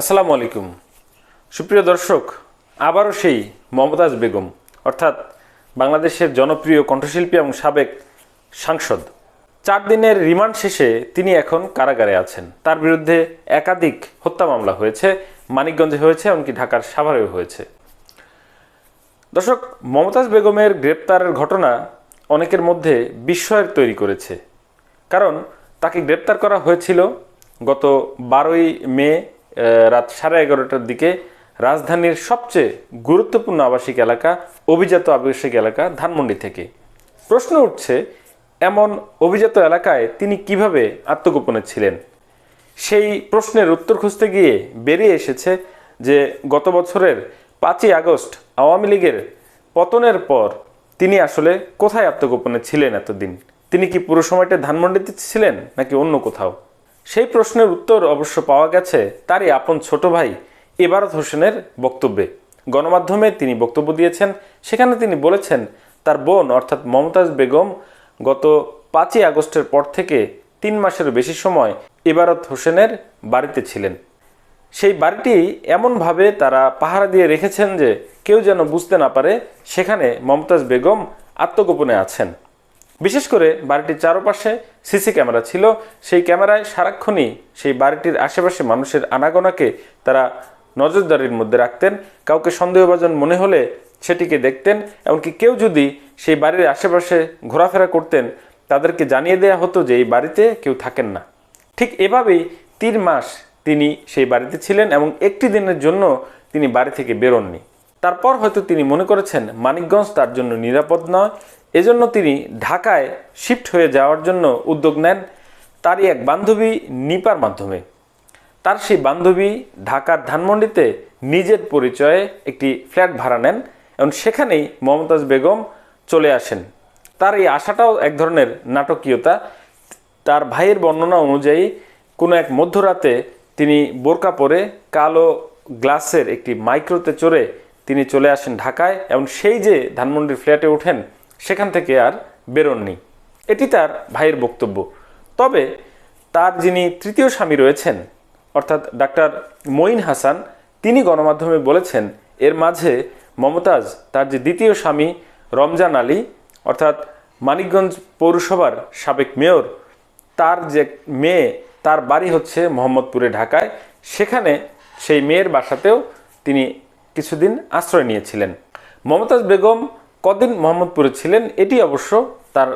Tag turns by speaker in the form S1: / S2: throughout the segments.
S1: আসসালামু আলাইকুম। সুপ্রিয় দর্শক, আবারও সেই মমতাজ বেগম, অর্থাৎ বাংলাদেশের জনপ্রিয় কণ্ঠশিল্পী এবং সাবেক সাংসদ। চার দিনের রিমান্ড শেষে তিনি এখন কারাগারে আছেন। তার বিরুদ্ধে একাধিক হত্যা মামলা হয়েছে, মানিকগঞ্জে হয়েছে, এমনকি ঢাকার সাভারেও হয়েছে। দর্শক, মমতাজ বেগমের গ্রেপ্তারের ঘটনা অনেকের মধ্যে বিস্ময়ের তৈরি করেছে। কারণ তাকে গ্রেপ্তার করা হয়েছিল গত বারোই মে রাত সাড়ে এগারোটার দিকে রাজধানীর সবচেয়ে গুরুত্বপূর্ণ আবাসিক এলাকা, অভিজাত আবাসিক এলাকা ধানমন্ডি থেকে। প্রশ্ন উঠছে, এমন অভিজাত এলাকায় তিনি কীভাবে আত্মগোপনে ছিলেন? সেই প্রশ্নের উত্তর খুঁজতে গিয়ে বেরিয়ে এসেছে যে গত বছরের পাঁচই আগস্ট আওয়ামী লীগের পতনের পর তিনি আসলে কোথায় আত্মগোপনে ছিলেন এতদিন? তিনি কি পুরো সময়টা ধানমন্ডিতে ছিলেন নাকি অন্য কোথাও? সেই প্রশ্নের উত্তর অবশ্য পাওয়া গেছে তারই আপন ছোট ভাই এবারত হোসেনের বক্তব্যে। গণমাধ্যমে তিনি বক্তব্য দিয়েছেন, সেখানে তিনি বলেছেন, তার বোন অর্থাৎ মমতাজ বেগম গত পাঁচই আগস্টের পর থেকে তিন মাসের বেশি সময় এবারত হোসেনের বাড়িতে ছিলেন। সেই বাড়িটি এমনভাবে তারা পাহারা দিয়ে রেখেছেন যে কেউ যেন বুঝতে না পারে সেখানে মমতাজ বেগম আত্মগোপনে আছেন। বিশেষ করে বাড়িটির চারপাশে সিসি ক্যামেরা ছিল। সেই ক্যামেরায় সারাক্ষণই সেই বাড়িটির আশেপাশে মানুষের আনাগোনাকে তারা নজরদারির মধ্যে রাখতেন। কাউকে সন্দেহভাজন মনে হলে সেটিকে দেখতেন, এমনকি কেউ যদি সেই বাড়ির আশেপাশে ঘোরাফেরা করতেন, তাদেরকে জানিয়ে দেওয়া হতো যে এই বাড়িতে কেউ থাকেন না। ঠিক এভাবেই তিন মাস তিনি সেই বাড়িতে ছিলেন এবং একটি দিনের জন্য তিনি বাড়ি থেকে বেরোননি। তারপর হয়তো তিনি মনে করেছেন, মানিকগঞ্জ তার জন্য নিরাপদ নয়। এজন্য তিনি ঢাকায় শিফট হয়ে যাওয়ার জন্য উদ্যোগ নেন তারই এক বান্ধবী নিপার মাধ্যমে। তার সেই বান্ধবী ঢাকার ধানমন্ডিতে নিজের পরিচয়ে একটি ফ্ল্যাট ভাড়া নেন এবং সেখানেই মমতাজ বেগম চলে আসেন। তার এই আশাটাও এক ধরনের নাটকীয়তা। তার ভাইয়ের বর্ণনা অনুযায়ী, কোনো এক মধ্যরাতে তিনি বোরকা পরে কালো গ্লাসের একটি মাইক্রোতে চড়ে তিনি চলে আসেন ঢাকায় এবং সেই যে ধানমন্ডির ফ্ল্যাটে ওঠেন সেখান থেকে আর বেরোননি। এটি তার ভাইয়ের বক্তব্য। তবে তার যিনি তৃতীয় স্বামী রয়েছেন, অর্থাৎ ডাক্তার মঈন হাসান, তিনি গণমাধ্যমে বলেছেন, এর মাঝে মমতাজ তার যে দ্বিতীয় স্বামী রমজান আলী, অর্থাৎ মানিকগঞ্জ পৌরসভার সাবেক মেয়র, তার যে মেয়ে, তার বাড়ি হচ্ছে মোহাম্মদপুরে ঢাকায়। সেখানে সেই মেয়ের বাসাতেও তিনি কিছুদিন আশ্রয় নিয়েছিলেন। মমতাজ বেগম কদিন মোহাম্মদপুরে ছিলেন, এটি অবশ্য তার,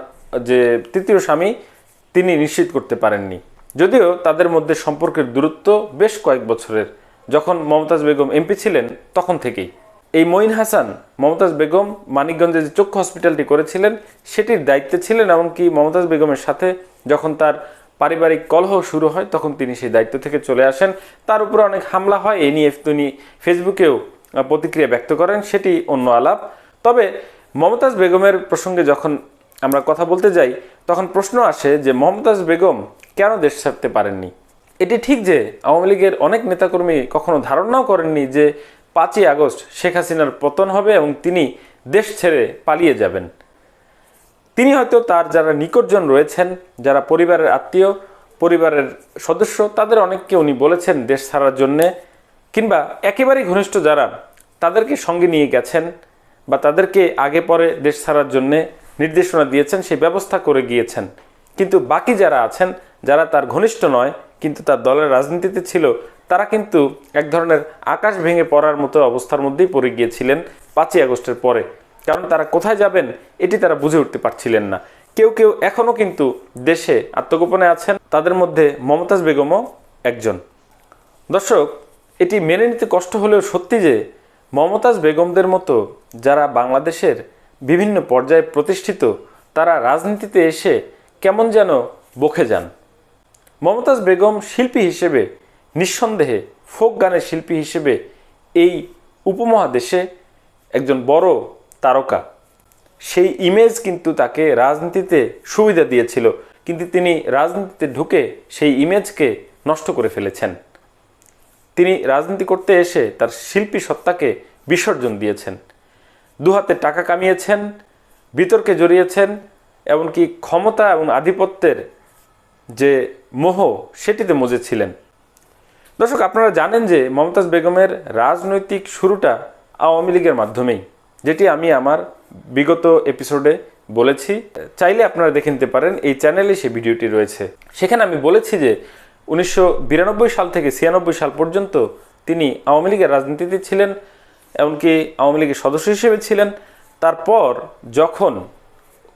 S1: যে তৃতীয় স্বামী, তিনি নিশ্চিত করতে পারেননি। যদিও তাদের মধ্যে সম্পর্কের দূরত্ব বেশ কয়েক বছরের। যখন মমতাজ বেগম এমপি ছিলেন, তখন থেকেই। এই মঈন হাসান, মমতাজ বেগম মানিকগঞ্জে যে চক্ষু হসপিটালটি করেছিলেন, সেটির দায়িত্বে ছিলেন, এমনকি মমতাজ বেগমের সাথে যখন তার পারিবারিক কলহ শুরু হয়, তখন তিনি সেই দায়িত্ব থেকে চলে আসেন। তার উপরে অনেক হামলা হয়, এ নিয়ে তিনি ফেসবুকেও প্রতিক্রিয়া ব্যক্ত করেন, সেটি অন্য আলাপ। তবে মমতাজ বেগমের প্রসঙ্গে যখন আমরা কথা বলতে যাই, তখন প্রশ্ন আসে যে মমতাজ বেগম কেন দেশ ছাড়তে পারেননি? এটি ঠিক যে আওয়ামী লীগের অনেক নেতাকর্মী কখনো ধারণাও করেননি যে পাঁচই আগস্ট শেখ হাসিনার পতন হবে এবং তিনি দেশ ছেড়ে পালিয়ে যাবেন। তিনি হয়তো তার যারা নিকটজন রয়েছেন, যারা পরিবারের আত্মীয়, পরিবারের সদস্য, তাদের অনেককে উনি বলেছেন দেশ ছাড়ার জন্যে, কিংবা একেবারেই ঘনিষ্ঠ যারা, তাদেরকে সঙ্গে নিয়ে গেছেন। বা তাদেরকে আগে পরে দেশ ছাড়ার জন্যে নির্দেশনা দিয়েছেন, সেই ব্যবস্থা করে গিয়েছেন। কিন্তু বাকি যারা আছেন, যারা তার ঘনিষ্ঠ নয়, কিন্তু তার দলের রাজনীতিতে ছিল, তারা কিন্তু এক ধরনের আকাশ ভেঙে পড়ার মতো অবস্থার মধ্যেই পড়ে গিয়েছিলেন পাঁচই আগস্টের পরে। কারণ তারা কোথায় যাবেন, এটি তারা বুঝে উঠতে পারছিলেন না। কেউ কেউ এখনও কিন্তু দেশে আত্মগোপনে আছেন, তাদের মধ্যে মমতাজ বেগমও একজন। দর্শক, এটি মেনে নিতে কষ্ট হলেও সত্যি যে মমতাজ বেগমদের মতো যারা বাংলাদেশের বিভিন্ন পর্যায়ে প্রতিষ্ঠিত, তারা রাজনীতিতে এসে কেমন যেন বকে যান। মমতাজ বেগম শিল্পী হিসেবে নিঃসন্দেহে ফোক গানের শিল্পী হিসেবে এই উপমহাদেশে একজন বড় তারকা। সেই ইমেজ কিন্তু তাকে রাজনীতিতে সুবিধা দিয়েছিল, কিন্তু তিনি রাজনীতিতে ঢুকে সেই ইমেজকে নষ্ট করে ফেলেছেন। তিনি রাজনীতি করতে এসে তার শিল্পী সত্তাকে বিসর্জন দিয়েছেন। দুহাতে টাকা কামিয়েছেন, বিতর্কে জড়িয়েছেন, এমনকি ক্ষমতা এবং আধিপত্যের যে মোহ, সেটিতে মজেছিলেন। দর্শক, আপনারা জানেন যে মমতাজ বেগমের রাজনৈতিক শুরুটা আওয়ামী লীগের মাধ্যমেই, যেটি আমি আমার বিগত এপিসোডে বলেছি। চাইলে আপনারা দেখে নিতে পারেন, এই চ্যানেলে সে ভিডিওটি রয়েছে। সেখানে আমি বলেছি যে উনিশশো বিরানব্বই সাল থেকে ছিয়ানব্বই সাল পর্যন্ত তিনি আওয়ামী লীগের রাজনীতিতে ছিলেন, এমনকি আওয়ামী লীগের সদস্য হিসেবে ছিলেন। তারপর যখন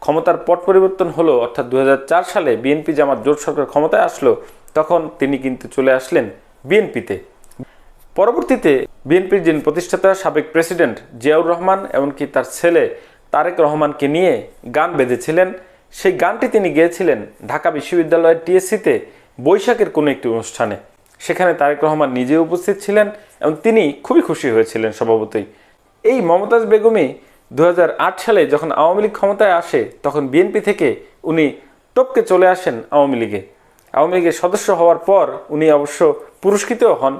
S1: ক্ষমতার পট পরিবর্তন হলো, অর্থাৎ দু হাজার চার সালে বিএনপি জামাত জোট সরকার ক্ষমতায় আসলো, তখন তিনি কিন্তু চলে আসলেন বিএনপিতে। পরবর্তীতে বিএনপির যিনি প্রতিষ্ঠাতা, সাবেক প্রেসিডেন্ট জিয়াউর রহমান এমনকি তার ছেলে তারেক রহমানকে নিয়ে গান বেঁধেছিলেন। সেই গানটি তিনি গেয়েছিলেন ঢাকা বিশ্ববিদ্যালয়ের টিএসসিতে। বৈশাখের কোনো একটি অনুষ্ঠানে। সেখানে তারেক রহমান নিজে উপস্থিত ছিলেন এবং তিনি খুবই খুশি হয়েছিলেন স্বভাবতই। এই মমতাজ বেগমই দু হাজার আট সালে যখন আওয়ামী লীগ ক্ষমতায় আসে, তখন বিএনপি থেকে উনি টপকে চলে আসেন আওয়ামী লীগে। আওয়ামী লীগের সদস্য হওয়ার পর উনি অবশ্য পুরস্কৃতও হন।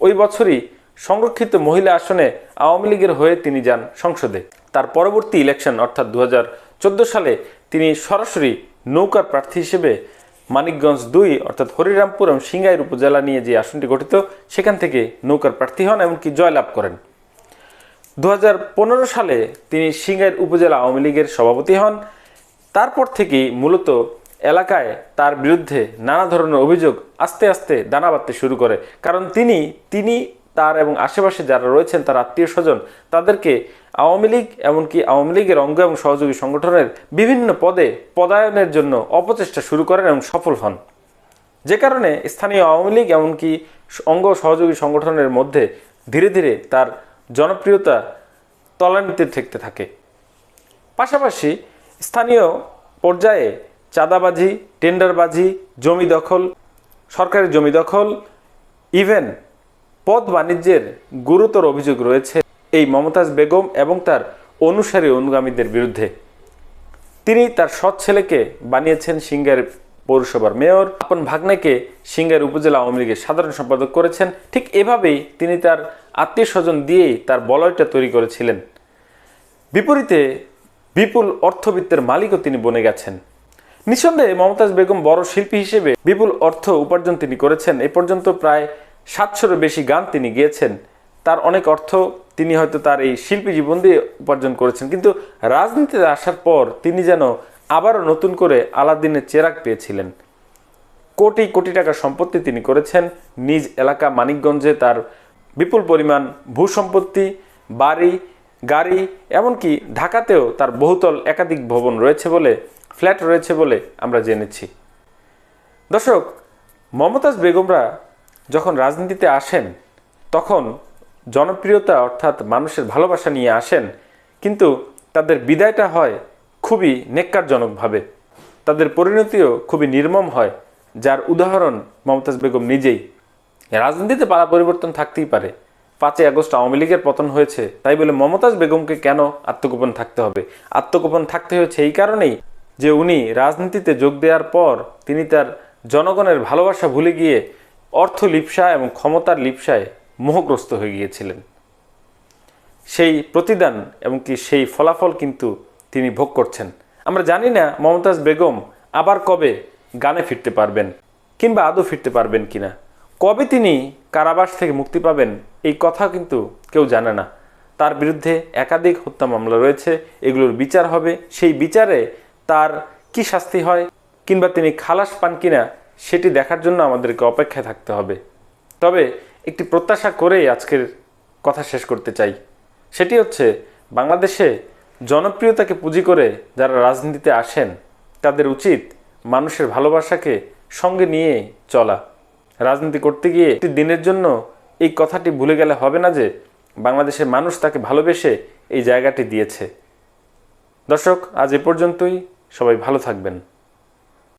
S1: ওই বছরই সংরক্ষিত মহিলা আসনে আওয়ামী লীগের হয়ে তিনি যান সংসদে। তার পরবর্তী ইলেকশন অর্থাৎ দু হাজার চোদ্দ সালে, তিনি সরাসরি নৌকার প্রার্থী হিসেবে মানিকগঞ্জ দুই, অর্থাৎ হরিরামপুর এবং সিঙ্গাইর উপজেলা নিয়ে যে আসনটি গঠিত, সেখান থেকে নৌকার প্রার্থী হন এমনকি জয়লাভ করেন। দু হাজার পনেরো সালে তিনি সিঙ্গাইর উপজেলা আওয়ামী লীগের সভাপতি হন। তারপর থেকেই মূলত এলাকায় তার বিরুদ্ধে নানা ধরনের অভিযোগ আস্তে আস্তে দানা বাঁধতে শুরু করে। কারণ তিনি তিনি তার এবং আশেপাশে যারা রয়েছেন, তার আত্মীয় স্বজন, তাদেরকে আওয়ামী লীগ এমনকি আওয়ামী লীগের অঙ্গ এবং সহযোগী সংগঠনের বিভিন্ন পদে পদায়নের জন্য অপচেষ্টা শুরু করেন এবং সফল হন। যে কারণে স্থানীয় আওয়ামী লীগ এমনকি অঙ্গ সহযোগী সংগঠনের মধ্যে ধীরে ধীরে তার জনপ্রিয়তা তলানিতে ঠেকতে থাকে। পাশাপাশি স্থানীয় পর্যায়ে চাঁদাবাজি, টেন্ডারবাজি, জমি দখল, সরকারি জমি দখল, ইভেন পদ বাণিজ্যের গুরুতর অভিযোগ রয়েছে এই মমতাজ বেগম এবং তার অনুসারী অনুগামীদের বিরুদ্ধে। তিনি তার সৎ ছেলেকে বানিয়েছেন সিঙ্গার পৌরসভার মেয়র। আপন ভাগ্নেকে সিঙ্গার উপজেলা আওয়ামী লীগের সাধারণ সম্পাদক করেছেন। ঠিক এভাবেই তিনি তার আত্মীয় স্বজন দিয়েই তার বলয়টা তৈরি করেছিলেন। বিপরীতে বিপুল অর্থবিত্তের মালিকও তিনি বনে গেছেন। নিঃসন্দেহে মমতাজ বেগম বড় শিল্পী হিসেবে বিপুল অর্থ উপার্জন তিনি করেছেন। এ পর্যন্ত প্রায় সাতশোরও বেশি গান তিনি গিয়েছেন। তার অনেক অর্থ তিনি হয়তো তার এই শিল্পী জীবন দিয়ে উপার্জন করেছেন। কিন্তু রাজনীতিতে আসার পর তিনি যেন আবারও নতুন করে আলাদিনের চেরাক পেয়েছিলেন। কোটি কোটি টাকা সম্পত্তি তিনি করেছেন। নিজ এলাকা মানিকগঞ্জে তার বিপুল পরিমাণ ভূ সম্পত্তি বাড়ি, গাড়ি, এমনকি ঢাকাতেও তার বহুতল একাধিক ভবন রয়েছে বলে, ফ্ল্যাট রয়েছে বলে আমরা জেনেছি। দর্শক, মমতাজ বেগমরা যখন রাজনীতিতে আসেন, তখন জনপ্রিয়তা অর্থাৎ মানুষের ভালোবাসা নিয়ে আসেন, কিন্তু তাদের বিদায়টা হয় খুবই নেককারজনকভাবে। তাদের পরিণতিও খুবই নির্মম হয়, যার উদাহরণ মমতাজ বেগম নিজেই। রাজনীতিতে পালা পরিবর্তন থাকতেই পারে। পাঁচই আগস্ট আওয়ামী লীগের পতন হয়েছে, তাই বলে মমতাজ বেগমকে কেন আত্মগোপন থাকতে হবে? আত্মগোপন থাকতে হয়েছে এই কারণেই যে উনি রাজনীতিতে যোগ দেওয়ার পর তিনি তার জনগণের ভালোবাসা ভুলে গিয়ে অর্থ লিপসা এবং ক্ষমতার লিপসায় মোহগ্রস্ত হয়ে গিয়েছিলেন। সেই প্রতিদান এবং কি সেই ফলাফল কিন্তু তিনি ভোগ করছেন। আমরা জানি না মমতাজ বেগম আবার কবে গানে ফিরতে পারবেন কিংবা আদৌ ফিরতে পারবেন কিনা। কবে তিনি কারাবাস থেকে মুক্তি পাবেন এই কথা কিন্তু কেউ জানে না। তার বিরুদ্ধে একাধিক হত্যা মামলা রয়েছে, এগুলোর বিচার হবে। সেই বিচারে তার কি শাস্তি হয় কিংবা তিনি খালাস পান কিনা সেটি দেখার জন্য আমাদেরকে অপেক্ষায় থাকতে হবে। তবে একটি প্রত্যাশা করেই আজকের কথা শেষ করতে চাই। সেটি হচ্ছে, বাংলাদেশে জনপ্রিয়তাকে পুঁজি করে যারা রাজনীতিতে আসেন, তাদের উচিত মানুষের ভালোবাসাকে সঙ্গে নিয়ে চলা। রাজনীতি করতে গিয়ে একটি দিনের জন্য এই কথাটি ভুলে গেলে হবে না যে, বাংলাদেশের মানুষ তাকে ভালোবেসে এই জায়গাটি দিয়েছে। দর্শক, আজ এ পর্যন্তই। সবাই ভালো থাকবেন।